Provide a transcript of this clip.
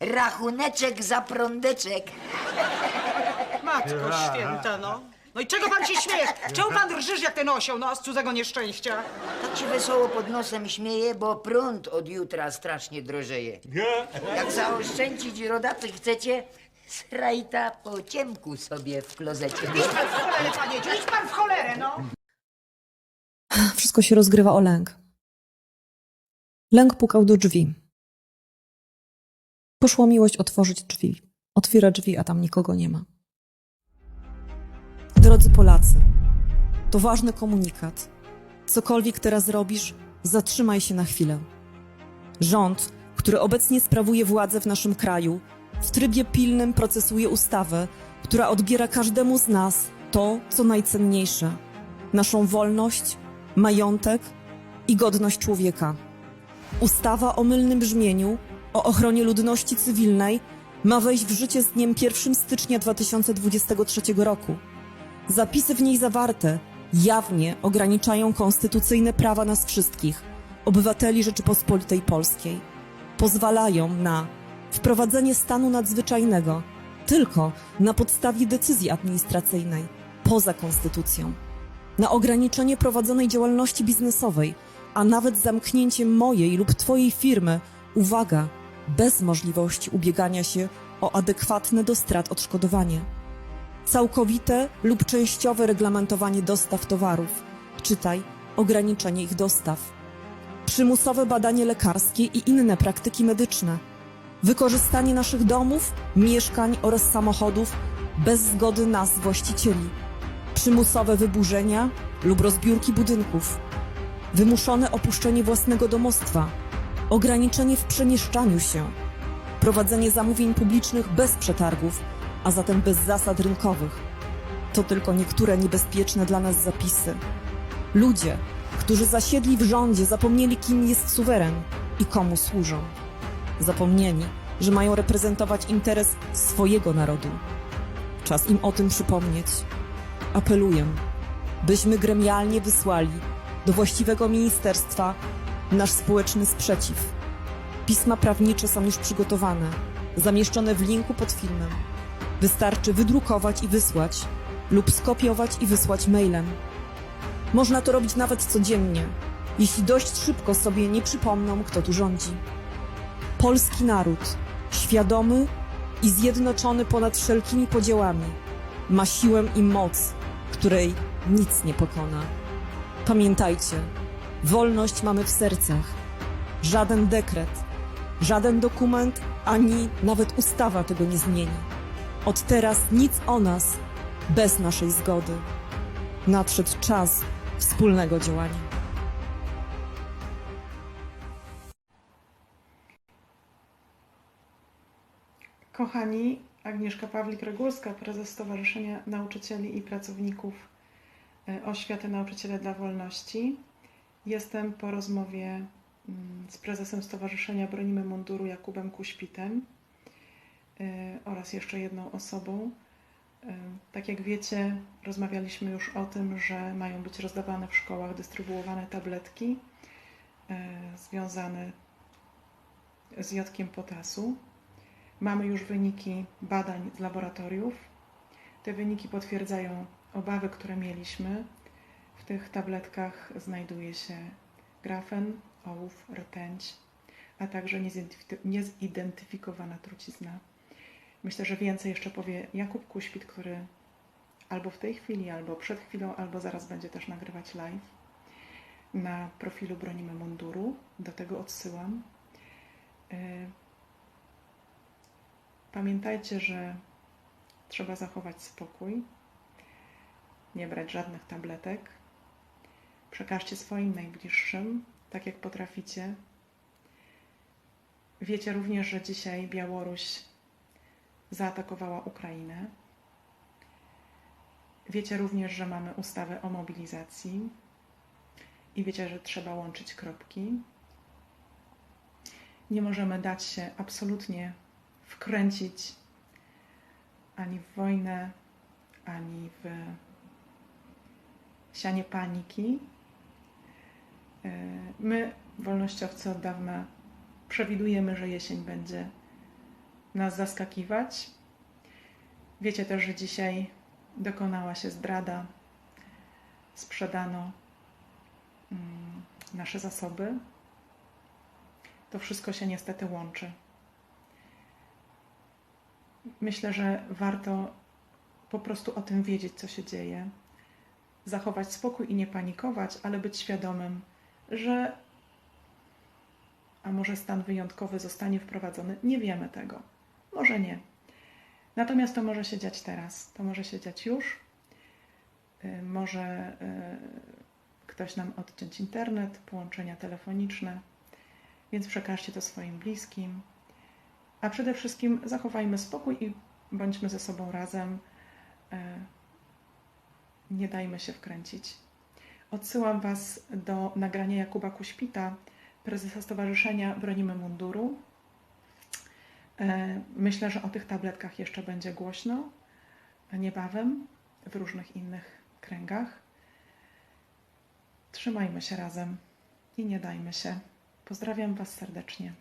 Rachuneczek za prądeczek. Matko święta, no. No i czego pan się śmieje? Czemu pan rżysz jak ten osioł, no, z cudzego nieszczęścia? Tak się wesoło pod nosem śmieje, bo prąd od jutra strasznie drożeje. Jak zaoszczędzić rodacy chcecie, srajta po ciemku sobie w klozecie. Idź pan w cholerę, panie, idź pan w cholerę, no. Wszystko się rozgrywa o lęk. Lęk pukał do drzwi. Poszła miłość otworzyć drzwi. Otwiera drzwi, a tam nikogo nie ma. Drodzy Polacy, to ważny komunikat. Cokolwiek teraz robisz, zatrzymaj się na chwilę. Rząd, który obecnie sprawuje władzę w naszym kraju, w trybie pilnym procesuje ustawę, która odbiera każdemu z nas to, co najcenniejsze naszą wolność, majątek i godność człowieka. Ustawa o mylnym brzmieniu o ochronie ludności cywilnej ma wejść w życie z dniem 1 stycznia 2023 roku. Zapisy w niej zawarte jawnie ograniczają konstytucyjne prawa nas wszystkich, obywateli Rzeczypospolitej Polskiej. Pozwalają na wprowadzenie stanu nadzwyczajnego tylko na podstawie decyzji administracyjnej, poza konstytucją na ograniczenie prowadzonej działalności biznesowej, a nawet zamknięcie mojej lub Twojej firmy, uwaga, bez możliwości ubiegania się o adekwatne do strat odszkodowanie. Całkowite lub częściowe reglamentowanie dostaw towarów, czytaj ograniczenie ich dostaw. Przymusowe badanie lekarskie i inne praktyki medyczne. Wykorzystanie naszych domów, mieszkań oraz samochodów bez zgody nas, właścicieli przymusowe wyburzenia lub rozbiórki budynków, wymuszone opuszczenie własnego domostwa, ograniczenie w przemieszczaniu się, prowadzenie zamówień publicznych bez przetargów, a zatem bez zasad rynkowych. To tylko niektóre niebezpieczne dla nas zapisy. Ludzie, którzy zasiedli w rządzie, zapomnieli, kim jest suweren i komu służą. Zapomnieli, że mają reprezentować interes swojego narodu. Czas im o tym przypomnieć apeluję, byśmy gremialnie wysłali do właściwego ministerstwa nasz społeczny sprzeciw. Pisma prawnicze są już przygotowane, zamieszczone w linku pod filmem. Wystarczy wydrukować i wysłać, lub skopiować i wysłać mailem. Można to robić nawet codziennie, jeśli dość szybko sobie nie przypomną, kto tu rządzi. Polski naród, świadomy i zjednoczony ponad wszelkimi podziałami, ma siłę i moc, której nic nie pokona. Pamiętajcie, wolność mamy w sercach. Żaden dekret, żaden dokument, ani nawet ustawa tego nie zmieni. Od teraz nic o nas bez naszej zgody. Nadszedł czas wspólnego działania. Kochani, Agnieszka Pawlik-Regulska, prezes Stowarzyszenia Nauczycieli i Pracowników e, Oświaty Nauczyciele dla Wolności. Jestem po rozmowie mm, z prezesem Stowarzyszenia Bronimy Munduru Jakubem Kuśpitem e, oraz jeszcze jedną osobą. E, Tak jak wiecie, rozmawialiśmy już o tym, że mają być rozdawane w szkołach dystrybuowane tabletki e, związane z jodkiem potasu. Mamy już wyniki badań z laboratoriów. Te wyniki potwierdzają obawy, które mieliśmy. Tych tabletkach znajduje się grafen, ołów, rtęć, a także niezidentyfi- niezidentyfikowana trucizna. Myślę, że więcej jeszcze powie Jakub Kuśpit, który albo w tej chwili, albo przed chwilą, albo zaraz będzie też nagrywać live na profilu Bronimy Munduru. Do tego odsyłam. Y, Pamiętajcie, że trzeba zachować spokój, nie brać żadnych tabletek. Przekażcie swoim najbliższym, tak jak potraficie. Wiecie również, że dzisiaj Białoruś zaatakowała Ukrainę. Wiecie również, że mamy ustawę o mobilizacji i wiecie, że trzeba łączyć kropki. Nie możemy dać się absolutnie wkręcić ani w wojnę, ani w sianie paniki. E, My, wolnościowcy, od dawna przewidujemy, że jesień będzie nas zaskakiwać. Wiecie też, że dzisiaj dokonała się zdrada, sprzedano mm, nasze zasoby. To wszystko się niestety łączy. Myślę, że warto po prostu o tym wiedzieć, co się dzieje, zachować spokój i nie panikować, ale być świadomym, że a może stan wyjątkowy zostanie wprowadzony. Nie wiemy tego. Może nie. Natomiast to może się dziać teraz. To może się dziać już. Y, Może y, ktoś nam odciąć internet, połączenia telefoniczne, więc przekażcie to swoim bliskim. A przede wszystkim zachowajmy spokój i bądźmy ze sobą razem. Y, Nie dajmy się wkręcić. Odsyłam Was do nagrania Jakuba Kuśpita, prezesa Stowarzyszenia Bronimy Munduru. E, Myślę, że o tych tabletkach jeszcze będzie głośno niebawem w różnych innych kręgach. Trzymajmy się razem i nie dajmy się. Pozdrawiam Was serdecznie.